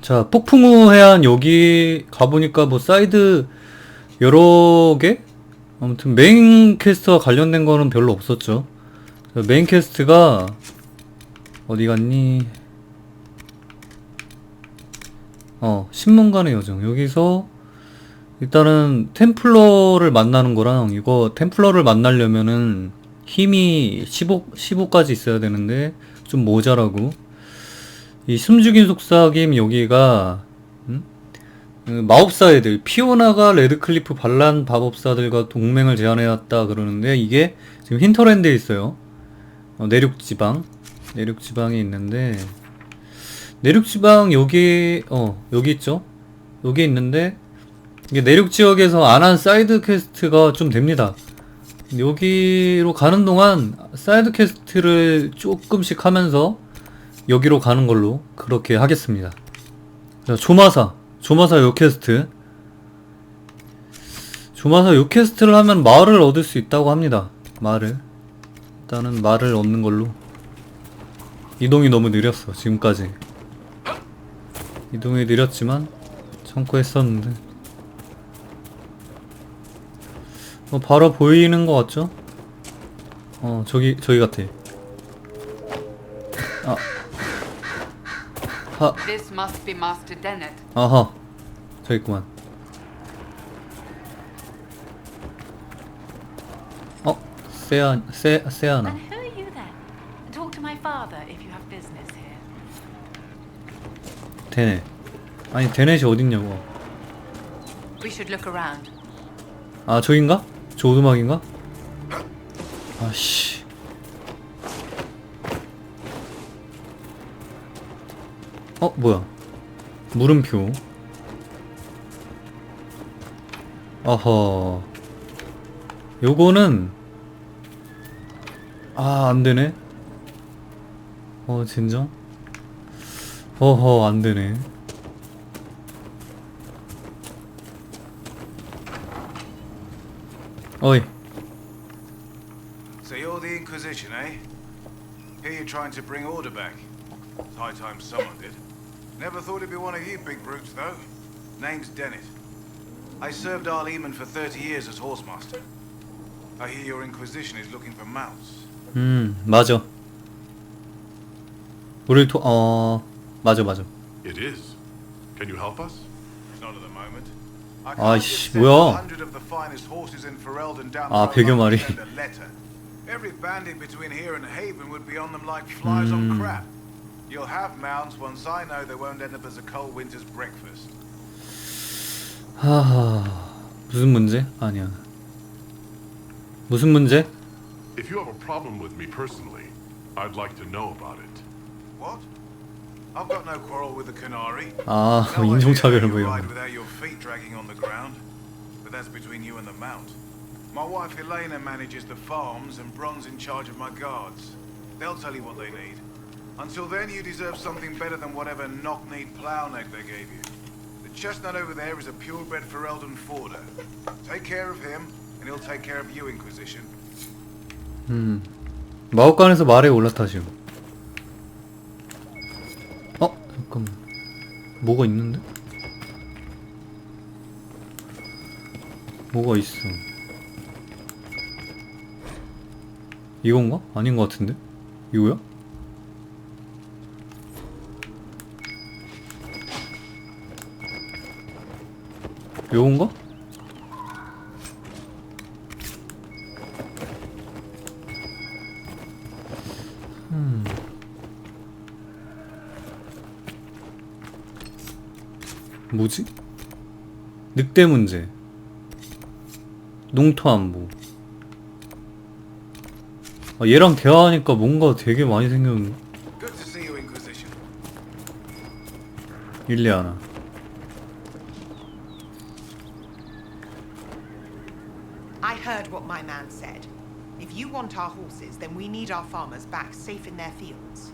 자, 폭풍우 해안 여기 가보니까 뭐 사이드 여러 개? 아무튼 메인 퀘스트와 관련된 거는 별로 없었죠. 자, 메인 퀘스트가 어디 갔니? 어, 신문관의 여정. 여기서 일단은 템플러를 만나는 거랑 이거 템플러를 만나려면은 힘이 15, 15까지 있어야 되는데 좀 모자라고 이 숨죽인 속삭임 여기가 음? 그 마법사 애들 피오나가 레드클리프 반란 마법사들과 동맹을 제안해왔다 그러는데 이게 지금 힌터랜드에 있어요. 어, 내륙지방 내륙지방에 있는데 내륙지방 여기 어 여기 있죠? 여기 있는데 이게 내륙 지역에서 안 한 사이드 퀘스트가 좀 됩니다. 여기로 가는 동안 사이드 퀘스트를 조금씩 하면서 여기로 가는 걸로 그렇게 하겠습니다. 자, 조마사. 조마사 요 퀘스트. 조마사 요 퀘스트를 하면 말을 얻을 수 있다고 합니다. 말을. 일단은 말을 얻는 걸로. 이동이 너무 느렸어, 지금까지. 이동이 느렸지만, 참고 했었는데. 어, 바로 보이는 것 같죠? 어, 저기, 저기 같아. 아. 하, This must be Master Dennett. 아하. 저기 있구만. 어, 세안, 세, 세아나. And who are you then? Talk to my father if you have business here. 데네. 아니, 데넷이 어딨냐고. We should look around. 아, 저긴가? 저 오두막인가? 아씨. 어, 뭐야. 물음표. 어허. 요거는, 아, 안 되네. 어, 진정? 어허, 안 되네. 어이. So you're the Inquisition, eh? Here you're trying to bring order back. It's high time someone did. Never thought it'd be one of you big brutes, though. Name's Dennett. I served Arleman for 30 years as horsemaster. I hear your Inquisition is looking for mounts. 음, 맞아. 우리를 토, 어, 맞아, 맞아. It is. Can you help us? Not at the moment. I 아이씨, can't just send 뭐야. 100 of the finest horses in Ferelden down 아, for a month 배경말이. to send a letter. Every bandit between here and Haven would be on them like flies on 음. crap. You'll have mounts once I know they won't end up as a cold winter's breakfast. 하하, 무슨 문제? 아니야. 무슨 문제? If you have a problem with me personally, I'd like to know about it. What? I've got no quarrel with the Canary. 아, No idea how 인종차별을 you 보여. ride without your feet dragging on the ground. But that's between you and the mount. My wife Elena manages the farms and Bron's in charge of my guards. They'll tell you what they need. Until then, you deserve something better than whatever knock-kneed plough neck they gave you. The chestnut over there is a purebred Ferelden Forder. Take care of him, and he'll take care of you, Inquisition. 음, 마법관에서 말에 올라타시오. 어, 잠깐만. 뭐가 있는데? 뭐가 있어. 이건가? 아닌 것 같은데? 이거야? 요건가? 뭐지? 늑대 문제 농토 안보 아, 얘랑 대화하니까 뭔가 되게 많이 생겼는데. 일리아나 my man said. If you want our horses, then we need our farmers back safe in their fields.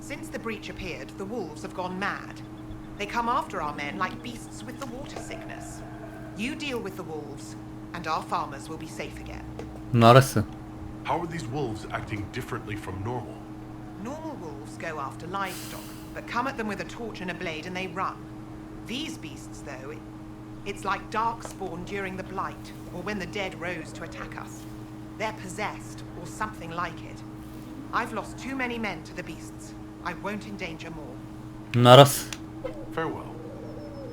Since the breach appeared, the wolves have gone mad. They come after our men like beasts with the water sickness. You deal with the wolves, and our farmers will be safe again. Narası. How are these wolves acting differently from normal? Normal wolves go after livestock, but come at them with a torch and a blade and they run. These beasts, though, it's like darkspawn during the Blight, or when the dead rose to attack us. They're possessed, or something like it. I've lost too many men to the beasts. I won't endanger more. 음, 알았어. Farewell.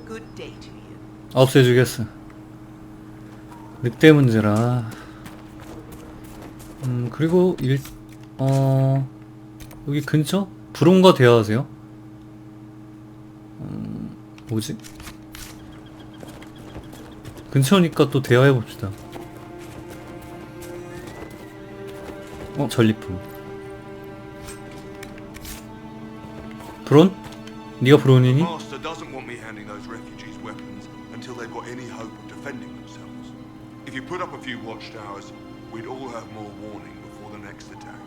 Good day to you. 없애주겠어. 늑대 문제라. 음, 그리고 일, 어, 여기 근처? 브론과 대화하세요? 음, 뭐지? 근처니까 또 대화해봅시다. 어, 전리품. 브론? 네가 브론이니? Master doesn't want me handing those refugees weapons until they've got any hope of defending themselves. If you put up a few watchtowers, we'd all have more warning before the next attack.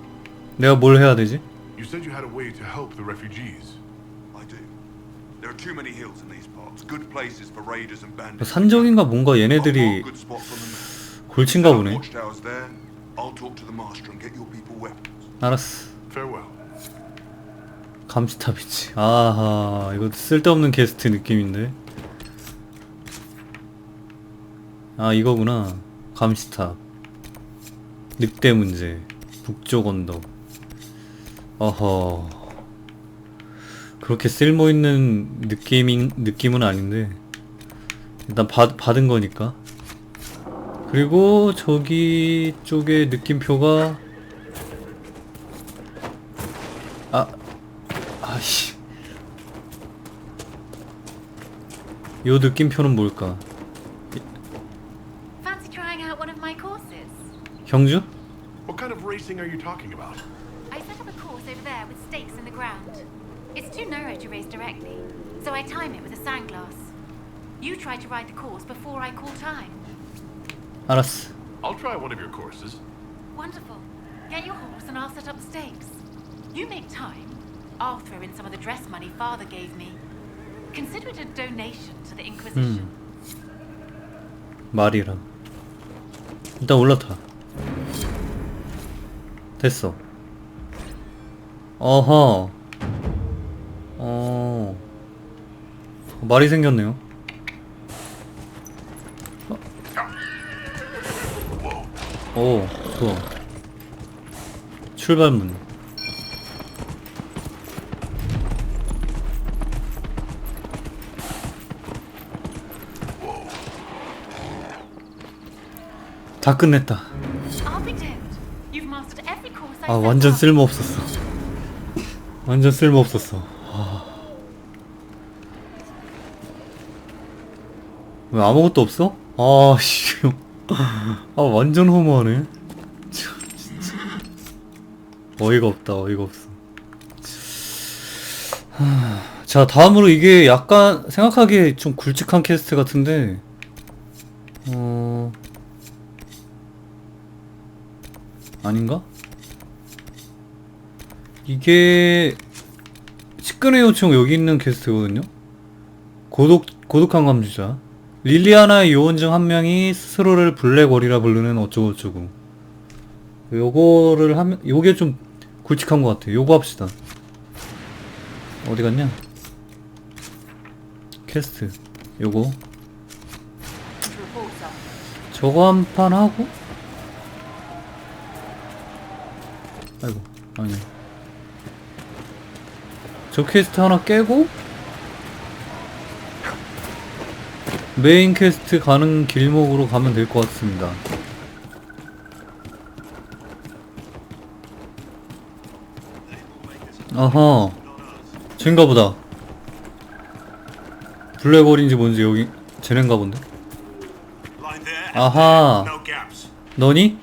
내가 뭘 해야 되지? You said you had a way to help the refugees. I do. 산적인가 뭔가 얘네들이. 골친가 보네. Watchtowers there. I'll talk to the master and get your people weapons. 알았어. Farewell. 감시탑이지. 아하, 이거 쓸데없는 게스트 느낌인데. 아, 이거구나. 감시탑. 늑대 문제. 북쪽 언덕. 어허. 그렇게 쓸모 있는 느낌인, 느낌은 아닌데. 일단 받, 받은 거니까. 그리고 저기 쪽에 느낌표가 아 아씨 요 느낌표는 뭘까? 경주? What kind of racing are you talking about? I set up a course over there with stakes in the ground. It's too narrow to race directly, so I time it with a sandglass. You try to ride the course before I call time. 알았어 I'll try one of your courses. Wonderful. Get your horse and I'll set up the stakes. You make time. I'll throw in some of the dress money father gave me. Consider it a donation to the Inquisition. 말이랑 일단 올라타 됐어 어허 말이 생겼네요 어. 오 좋아 출발문 다 끝냈다 아 완전 up. 쓸모 없었어. 완전 쓸모 없었어. 왜 아무것도 없어? 아 씨. 아 완전 허무하네. 참, 진짜. 어이가 없다. 어이가 없어. 하, 자 다음으로 이게 약간 생각하기에 좀 굵직한 캐스트 같은데 어 아닌가? 이게 식근의 요청 여기 있는 캐스트거든요. 고독 고독한 감주자. 릴리아나의 요원 중 한 명이 스스로를 블랙월이라 부르는 어쩌고저쩌고. 요거를 하면 요게 좀 굵직한 것 같아. 요거 합시다. 어디 갔냐? 캐스트. 요거. 저거 한 판 하고 아이고 아니 저 퀘스트 하나 깨고 메인 퀘스트 가는 길목으로 가면 될 것 같습니다 아하 쟤인가 보다 블랙홀인지 뭔지 여기 쟤넨가 본데 gaps. 너니?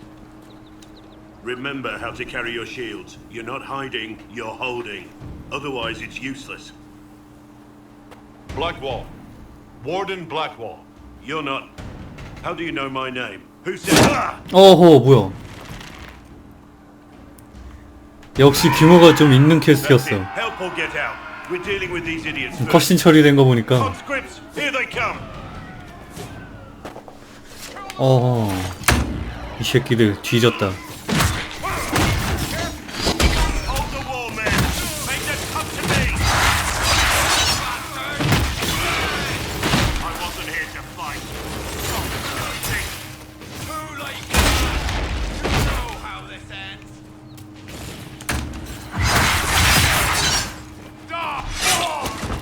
Remember how to carry your shields. You're not hiding, you're holding. Otherwise, it's useless. Blackwall. Warden Blackwall. You're not. How do you know my name? Who said? Ah! 어허 뭐야 역시 규모가 좀 있는. 퀘스트였어 Help or get out. We're dealing with these idiots first. 컷신 처리된 거 보니까 Conscripts, here they come. 어허 이 새끼들 뒤졌다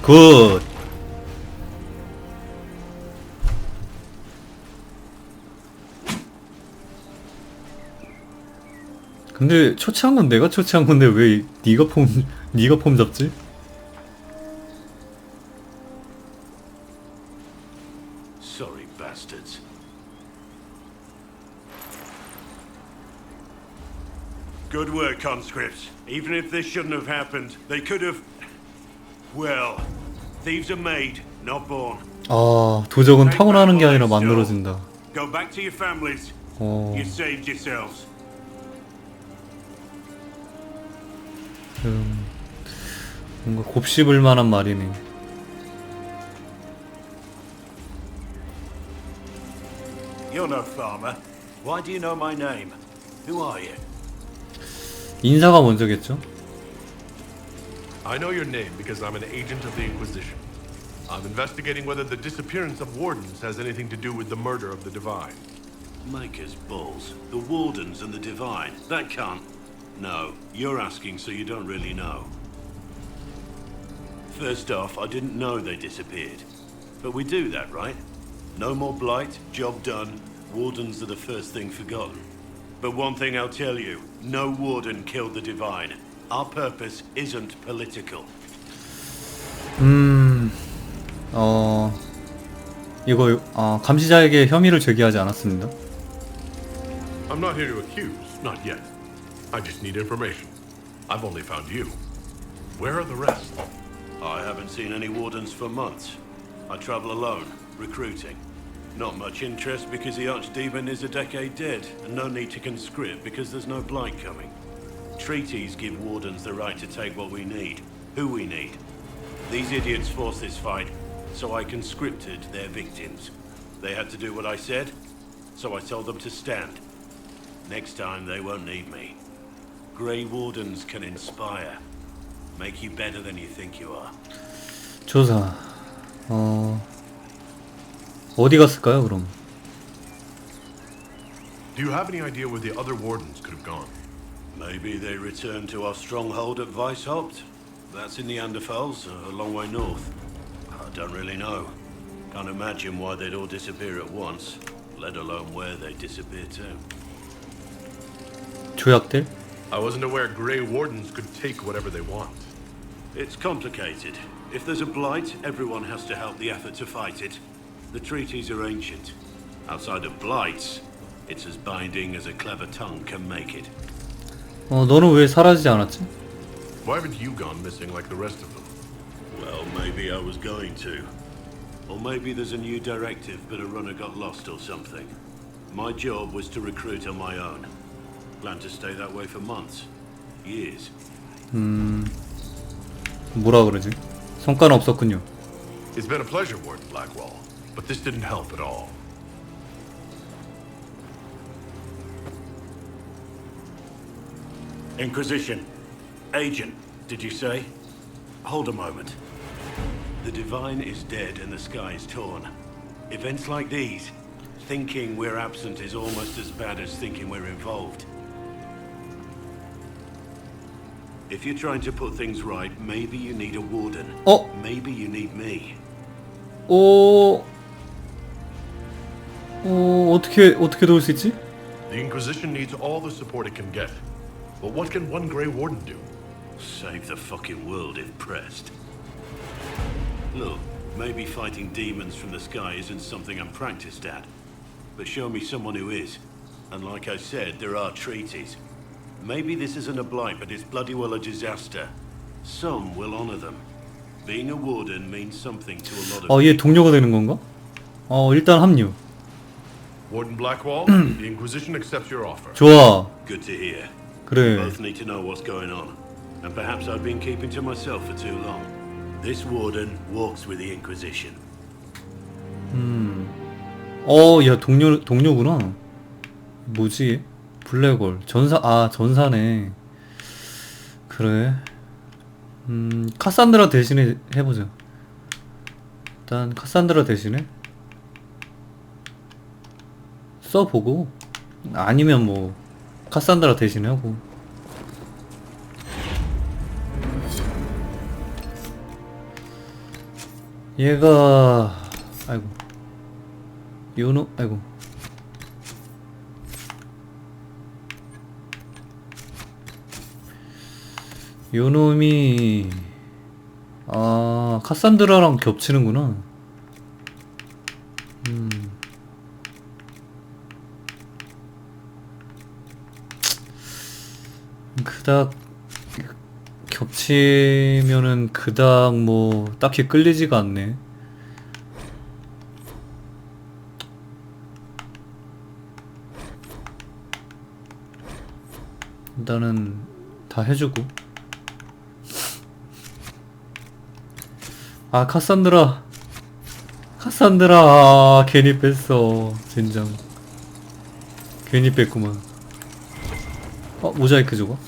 굿. 근데 처치한 건 내가 처치한 건데 왜 네가 폼 네가 폼 잡지? Well, thieves are made, not born. 아 도적은 타고나는 게 아니라 만들어진다. Go back to your families. 어, You saved yourselves. 음, 뭔가 곱씹을 만한 말이네. You're no farmer. Why do you know my name? Who are you? 인사가 먼저겠죠? I know your name because I'm an agent of the Inquisition. I'm investigating whether the disappearance of wardens has anything to do with the murder of the Divine. Maker's balls. The Wardens and the Divine. That can't. No, you're asking so you don't really know. First off, I didn't know they disappeared. But we do that, right? No more blight, job done. Wardens are the first thing forgotten. But one thing I'll tell you no Warden killed the Divine. Our purpose isn't political. 음, 어, 이거 아, 감시자에게 혐의를 제기하지 않았습니다. I'm not here to accuse, not yet. I just need information. I've only found you. Where are the rest? I haven't seen any Wardens for months. I travel alone, recruiting. Not much interest because the Archdemon is a decade dead, and no need to conscript because there's no blight coming. Treaties give Wardens the right to take what we need, who we need. These idiots forced this fight, so I conscripted their victims. They had to do what I said, so I told them to stand. Next time they won't need me. Grey Wardens can inspire, make you better than you think you are. 조사. 어, 어디 갔을까요, 그럼? Do you have any idea where the other wardens could have gone? Maybe they returned to our stronghold at Weishaupt. That's in the Anderfels, a long way north. I don't really know. Can't imagine why they'd all disappear at once, let alone where they disappear to. 조약들? I wasn't aware Grey Wardens could take whatever they want. It's complicated. If there's a blight, everyone has to help the effort to fight it. The treaties are ancient. Outside of blights, it's as binding as a clever tongue can make it. 어, 너는 왜 사라지지 않았지? Why haven't you gone missing like the rest of them? Well, maybe I was going to. Or maybe there's a new directive, but a runner got lost or something. My job was to recruit on my own. Plan to stay that way for months. Years. 뭐라 그러지? 성과는 없었군요. It's been a pleasure, Warden Blackwall, but this didn't help at all. Inquisition. Agent, did you say? Hold a moment. The Divine is dead and the sky is torn. Events like these, thinking we're absent is almost as bad as thinking we're involved. If you're trying to put things right, maybe you need a warden. 어? Maybe you need me. 오, 어, 어떻게, 어떻게 도울 수 있지? The Inquisition needs all the support it can get. But what can one Grey Warden do? Save the fucking world if pressed. Look, maybe fighting demons from the sky isn't something I'm practiced at. But show me someone who is. And like I said, there are treaties. Maybe this isn't a blight, but it's bloody well a disaster. Some will honor them. Being a warden means something to a lot of 어, 얘 동료가 되는 건가? 어, 일단 합류. Warden Blackwall, the Inquisition accepts your offer. 좋아. Good to hear. 그래. Both need to know what's going on. And perhaps I've been keeping to myself for too long. This warden walks with the Inquisition. 어, 야, 동료, 동료구나. 뭐지? 블랙홀. 전사, 아, 전사네. 그래. 음, 카산드라 대신에 해보자. 일단, 카산드라 대신에 써보고, 아니면 뭐, 카산드라 대신에 하고. 얘가 아이고. 요노 아이고. 요놈이 아 카산드라랑 겹치는구나. 음 그닥 겹치면은 그닥 뭐 딱히 끌리지가 않네. 일단은 다 해주고. 아 카산드라, 카산드라 아, 괜히 뺐어 젠장. 괜히 뺐구만. 어 모자이크 저거?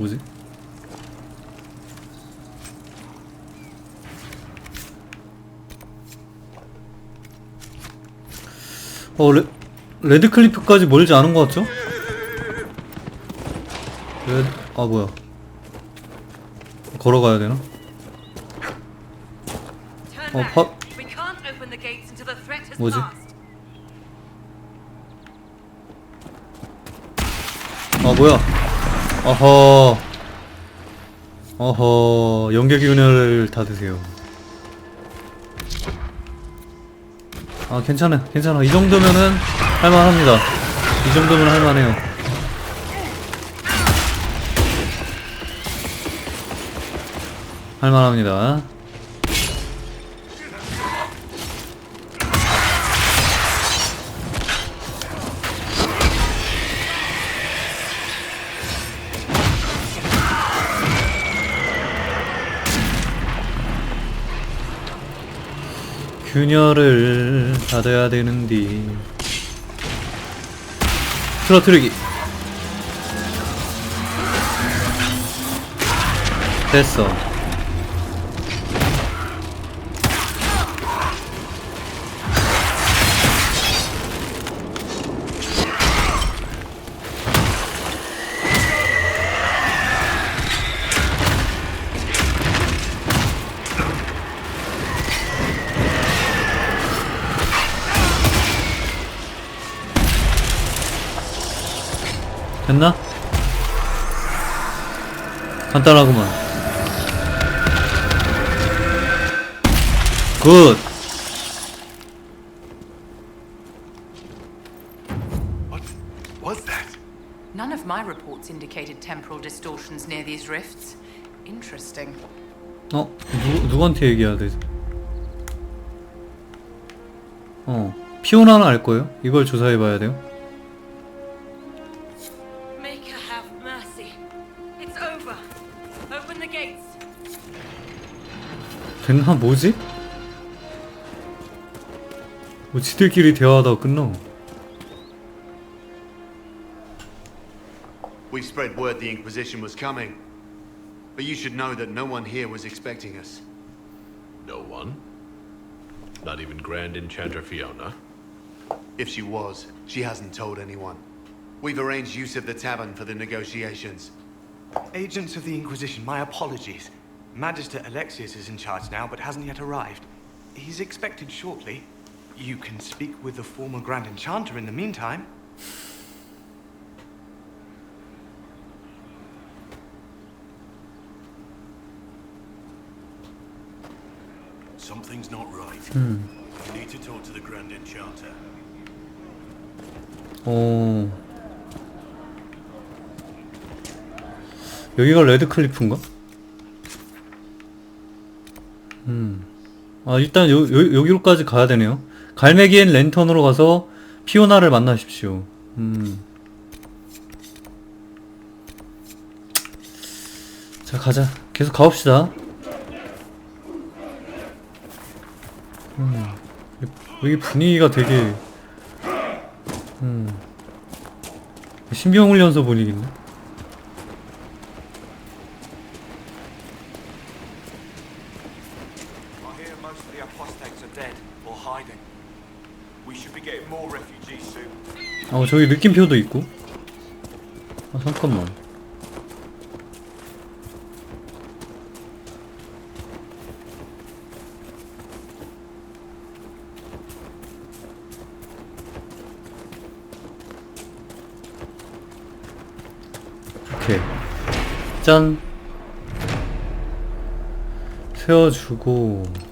뭐지? 어, 레, 레드클리프까지 멀지 않은 것 같죠? 레드, 아, 뭐야. 걸어가야 되나? 어. 파, 뭐지? 아, 뭐야. 어허. 어허. 연계균을 다 드세요. 아, 괜찮아. 괜찮아. 이 정도면은 할만합니다. 이 정도면 할만해요. 할만합니다. 균열을 받아야 되는디. 틀어뜨리기. 됐어 됐나? 간단하구만 굿 What was that? None of my reports indicated temporal distortions near these rifts. Interesting. 어? 누, 누구한테 얘기해야 되지? 어 피오나는 알 거예요? 이걸 조사해 봐야 돼요? 됐나? 뭐지? 뭐 지들끼리 대화하다가 끝나 We spread word the Inquisition was coming. But you should know that no one here was expecting us. No one? Not even Grand Enchanter Fiona? If she was, she hasn't told anyone. We've arranged use of the tavern for the negotiations. Agents of the Inquisition, my apologies. Magister Alexius is in charge now, but hasn't yet arrived. He's expected shortly. You can speak with the former Grand Enchanter in the meantime. Something's not right. 음. You need to talk to the Grand Enchanter. 어 여기가 레드클리프인가? 아 일단 요, 요, 여기로까지 가야 되네요 갈매기엔 랜턴으로 가서 피오나를 만나십시오 음. 자 가자 계속 가봅시다 음. 여기 분위기가 되게 음. 신병훈련소 분위기인데? 어 저기 느낌표도 있고. 아 잠깐만. 오케이. 짠. 세워주고.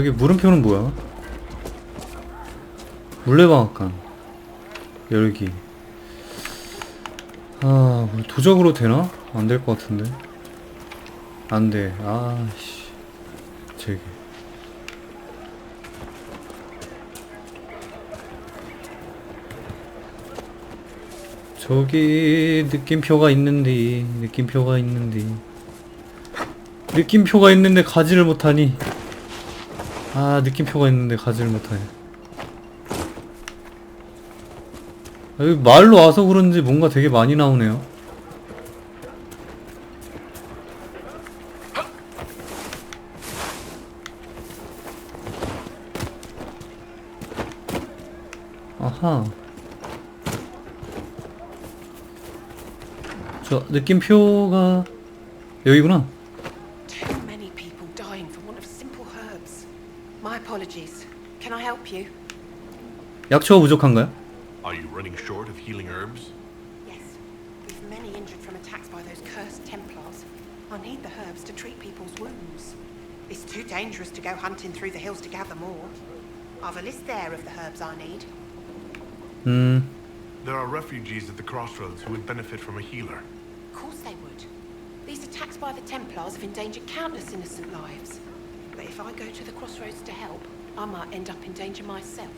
여기 물음표는 뭐야? 물레방앗간. 열기. 아, 뭐 도적으로 되나? 안 될 것 같은데. 안 돼. 아, 씨. 저기. 저기 느낌표가 있는데 느낌표가 있는데 느낌표가 있는데 가지를 못하니 아 느낌표가 있는데 가지를 못하네. 아, 여기 말로 와서 그런지 뭔가 되게 많이 나오네요. 아하. 저 느낌표가 여기구나 Can I help you? 약초가 부족한가요? Are you running short of healing herbs? Yes. We've many injured from attacks by those cursed Templars. I need the herbs to treat people's wounds. It's too dangerous to go hunting through the hills to gather more. I've a list there of the herbs I need. 음 There are refugees at the crossroads who would benefit from a healer. Of course they would. These attacks by the Templars have endangered countless innocent lives. But if I go to the crossroads to help, I might end up in danger myself.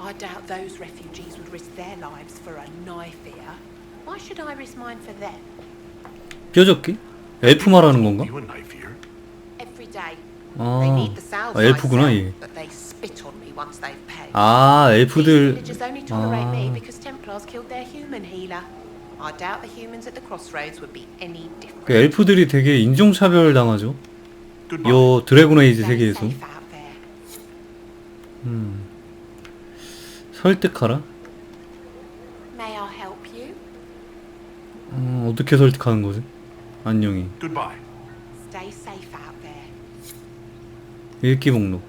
I doubt those refugees would risk their lives for a knife here. Why should I risk mine for them? 뼈접기? 엘프 말하는 건가? You a knife here? Every day. 아, They need the salves 아 엘프구나 sell, but they spit on me once they've paid. 아 엘프들 villagers only tolerate me 아, because Templars killed their human healer. I doubt the humans at the crossroads would be any different. 그 엘프들이 되게 인종차별 당하죠. 요 드래곤 에이지 세계에서 safe out. 음. 설득하라? May I help you? 음, 어떻게 설득하는 거지? 안녕히 Goodbye. Stay safe out there. 읽기 목록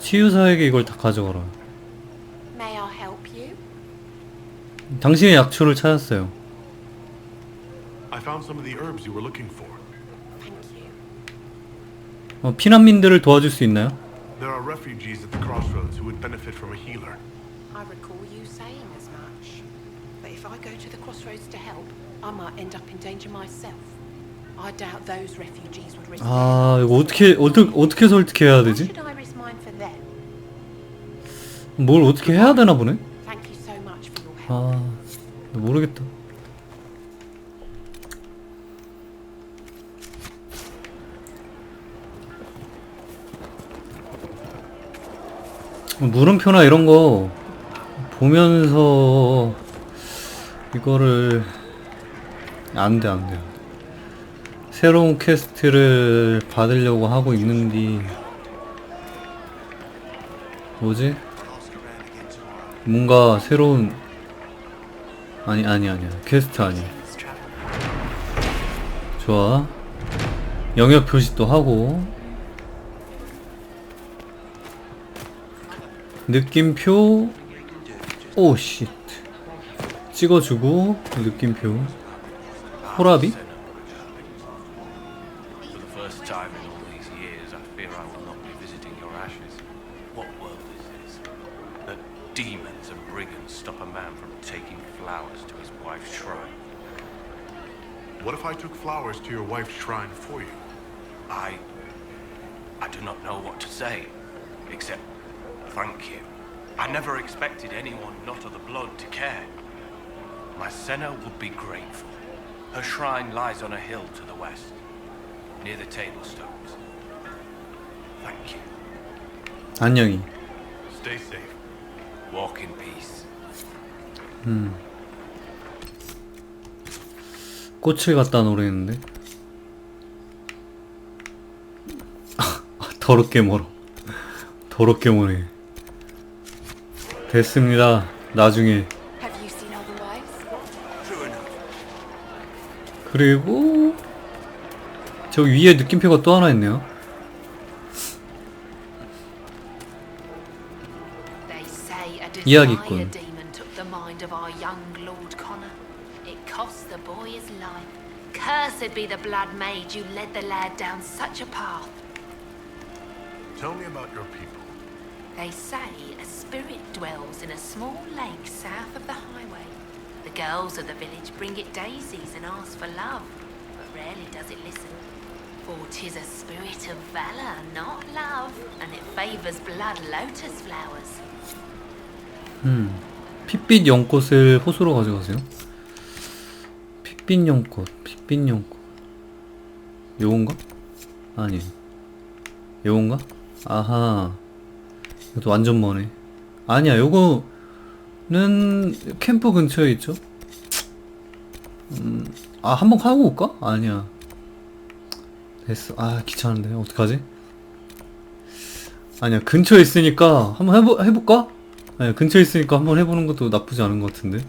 치유사에게 이걸 다 가져가라 May I help you? 당신의 약초를 찾았어요 I found some of the herbs you were looking for. Thank you. 어, 피난민들을 도와줄 수 있나요? There are refugees at the crossroads who would benefit from a healer. I recall you saying as much. But if I go to the crossroads to help, I might end up in danger myself. I doubt those refugees would risk 아 이거 어떻게 어떻게. 어떻게 설득해야 Why 되지? should I risk mine for them? 뭘 어떻게 해야 되나 보네? Thank you so much for your help. 아 모르겠다 물음표나 이런 거 보면서 이거를 안 돼 안 돼. 새로운 퀘스트를 받으려고 하고 있는데 뭐지? 뭔가 새로운 아니 아니 아니야. 퀘스트 아니야. 좋아. 영역 표시도 하고 느낌표 오씨 찍어주고 느낌표 호라비 For the first time in all these years, I fear I will not be visiting your ashes. What world is this? That demons and brigands stop a man from taking flowers to his wife's shrine. What if I took flowers to your wife's shrine for you? I. I do not know what to say, except thank you. I never expected anyone not of the blood to care. My Senna would be grateful. Her shrine lies on a hill to the west, near the table stones. Thank you. 안녕히 Stay safe. Walk in peace. 꽃을 갖다 아, 더럽게 멀어 더럽게 멀네 됐습니다 나중에 Have you seen all the wives? True enough. 그리고 저 위에 느낌표가 또 하나 있네요 이야기꾼. Cursed be the blood you led the lad down such a path. Tell me about your people. They say a spirit dwells in a small lake south of the highway. The girls of the village bring it daisies and ask for love, but rarely does it listen. For 'tis a spirit of valor, not love, and it favors blood lotus flowers. 음 핏빛 연꽃을 호수로 가져가세요 핏빛 연꽃 핏빛 연꽃 요건가? 아니 요건가? 아하 이것도 완전 머네 아니야 요거는 캠프 근처에 있죠 음, 아 한번 가고 올까? 아니야 됐어 아 귀찮은데 어떡하지? 아니야 근처에 있으니까 한번 해보, 해볼까? 네, 근처에 있으니까 한번 해보는 것도 나쁘지 않은 것 같은데